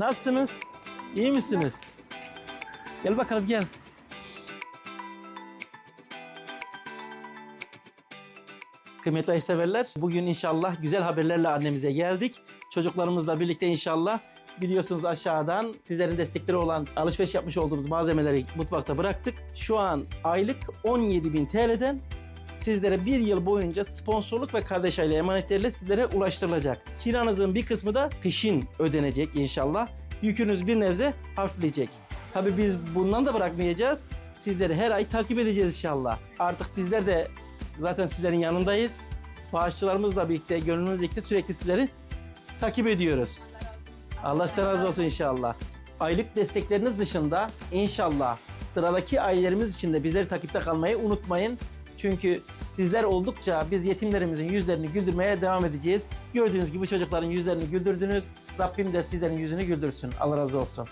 Nasılsınız? İyi misiniz? Gel bakalım gel. Kıymetli ayseverler, bugün inşallah güzel haberlerle annemize geldik. Çocuklarımızla birlikte inşallah biliyorsunuz aşağıdan sizlerin destekleri olan alışveriş yapmış olduğumuz malzemeleri mutfakta bıraktık. Şu an aylık 17.000 TL'den sizlere bir yıl boyunca sponsorluk ve kardeş aile emanetleriyle sizlere ulaştırılacak. Kiranızın bir kısmı da peşin ödenecek inşallah. Yükünüz bir nebze hafifleyecek. Tabii biz bundan da bırakmayacağız. Sizleri her ay takip edeceğiz inşallah. Artık bizler de zaten sizlerin yanındayız. Bağışçılarımızla birlikte, gönlümüzle birlikte sürekli sizleri takip ediyoruz. Allah sizden razı olsun inşallah. Aylık destekleriniz dışında inşallah sıradaki ailelerimiz için de bizleri takipte kalmayı unutmayın. Çünkü sizler oldukça biz yetimlerimizin yüzlerini güldürmeye devam edeceğiz. Gördüğünüz gibi çocukların yüzlerini güldürdünüz. Rabbim de sizlerin yüzünü güldürsün. Allah razı olsun.